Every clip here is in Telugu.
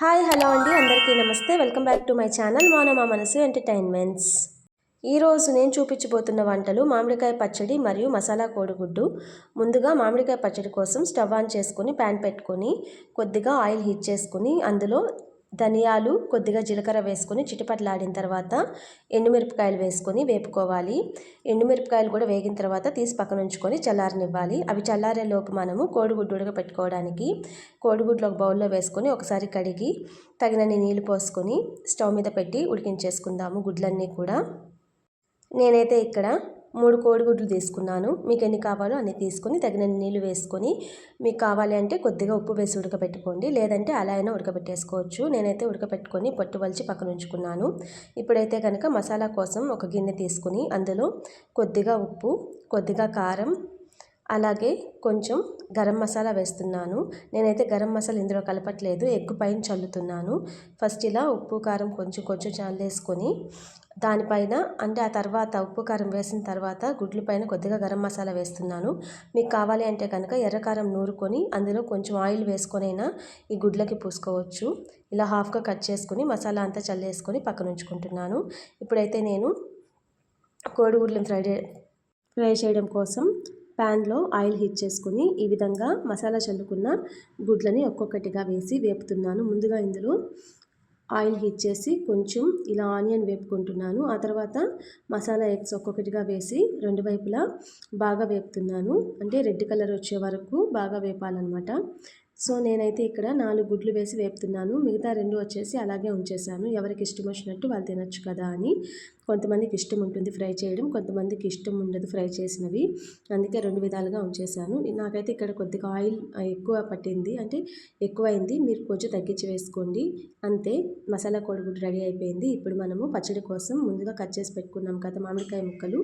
హాయ్ హలో అండి. అందరికీ నమస్తే. Welcome back to my channel మౌన మా మనసు ఎంటర్టైన్మెంట్స్. ఈరోజు నేను చూపించబోతున్న వంటలు మామిడికాయ పచ్చడి మరియు మసాలా కోడిగుడ్డు. ముందుగా మామిడికాయ పచ్చడి కోసం స్టవ్ ఆన్ చేసుకొని ప్యాన్ పెట్టుకొని కొద్దిగా ఆయిల్ హీట్ చేసుకుని అందులో ధనియాలు కొద్దిగా జీలకర్ర వేసుకొని చిటిపట్లాడిన తర్వాత ఎండుమిరపకాయలు వేసుకొని వేపుకోవాలి. ఎండుమిరపకాయలు కూడా వేగిన తర్వాత తీసి పక్కన ఉంచుకొని చల్లారనివ్వాలి. అవి చల్లారే లోపు మనము కోడిగుడ్డు ఉడకపెట్టుకోవడానికి కోడిగుడ్లు ఒక బౌల్లో వేసుకొని ఒకసారి కడిగి తగినన్ని నీళ్ళు పోసుకొని స్టవ్ మీద పెట్టి ఉడికించేసుకుందాము గుడ్లన్నీ కూడా. నేనైతే ఇక్కడ మూడు కోడిగుడ్లు తీసుకున్నాను. మీకు ఎన్ని కావాలో అన్ని తీసుకొని తగినన్ని నీళ్ళు వేసుకొని మీకు కావాలి అంటే కొద్దిగా ఉప్పు వేసి ఉడకబెట్టుకోండి. లేదంటే అలా అయినా ఉడకబెట్టేసుకోవచ్చు. నేనైతే ఉడకబెట్టుకొని పొట్టు వలిచి పక్కన ఉంచుకున్నాను. ఇప్పుడైతే కనుక మసాలా కోసం ఒక గిన్నె తీసుకుని అందులో కొద్దిగా ఉప్పు కొద్దిగా కారం అలాగే కొంచెం గరం మసాలా వేస్తున్నాను. నేనైతే గరం మసాలా ఇందులో కలపట్లేదు ఎగ్గు పైన చల్లుతున్నాను. ఫస్ట్ ఇలా ఉప్పు కారం కొంచెం కొంచెం చల్లేసుకొని దానిపైన అంటే ఆ తర్వాత ఉప్పు కారం వేసిన తర్వాత గుడ్ల పైన కొద్దిగా గరం మసాలా వేస్తున్నాను. మీకు కావాలి అంటే కనుక ఎర్రకారం నూరుకొని అందులో కొంచెం ఆయిల్ వేసుకొనైనా ఈ గుడ్లకి పూసుకోవచ్చు. ఇలా హాఫ్గా కట్ చేసుకుని మసాలా అంతా చల్లేసుకొని పక్కన ఉంచుకుంటున్నాను. ఇప్పుడైతే నేను కోడిగుడ్లను ఫ్రై ఫ్రై చేయడం కోసం ప్యాన్లో ఆయిల్ హీట్ చేసుకుని ఈ విధంగా మసాలా చల్లుకున్న గుడ్లని ఒక్కొక్కటిగా వేసి వేపుతున్నాను. ముందుగా ఇందులో ఆయిల్ హీట్ చేసి కొంచెం ఇలా ఆనియన్ వేపుకుంటున్నాను. ఆ తర్వాత మసాలా ఎగ్స్ ఒక్కొక్కటిగా వేసి రెండు వైపులా బాగా వేపుతున్నాను. అంటే రెడ్ కలర్ వచ్చే వరకు బాగా వేపాలన్నమాట. సో నేనైతే ఇక్కడ నాలుగు గుడ్లు వేసి వేపుతున్నాను. మిగతా రెండు వచ్చేసి అలాగే ఉంచేసాను. ఎవరికి ఇష్టం వచ్చినట్టు వాళ్ళు తినొచ్చు కదా అని. కొంతమందికి ఇష్టం ఉంటుంది ఫ్రై చేయడం కొంతమందికి ఇష్టం ఉండదు ఫ్రై చేసినవి. అందుకే రెండు విధాలుగా ఉంచేసాను. నాకైతే ఇక్కడ కొద్దిగా ఆయిల్ ఎక్కువ పట్టింది. అంటే ఎక్కువైంది. మీరు కొంచెం తగ్గించి వేసుకోండి. అంతే. మసాలా కోడిగుడ్డు రెడీ అయిపోయింది. ఇప్పుడు మనము పచ్చడి కోసం ముందుగా కట్ చేసి పెట్టుకున్నాం కదా మామిడికాయ ముక్కలు.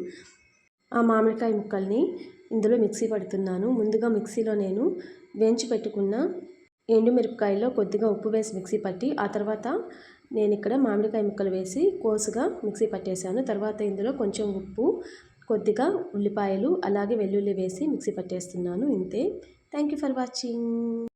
ఆ మామిడికాయ ముక్కల్ని ఇందులో మిక్సీ పడుతున్నాను. ముందుగా మిక్సీలో నేను వేయించి పెట్టుకున్న ఎండుమిరపకాయలో కొద్దిగా ఉప్పు వేసి మిక్సీ పట్టి ఆ తర్వాత నేను ఇక్కడ మామిడికాయ ముక్కలు వేసి కోసుగా మిక్సీ పట్టేశాను. తర్వాత ఇందులో కొంచెం ఉప్పు కొద్దిగా ఉల్లిపాయలు అలాగే వెల్లుల్లి వేసి మిక్సీ పట్టేస్తున్నాను. ఇంతే. Thank you for watching.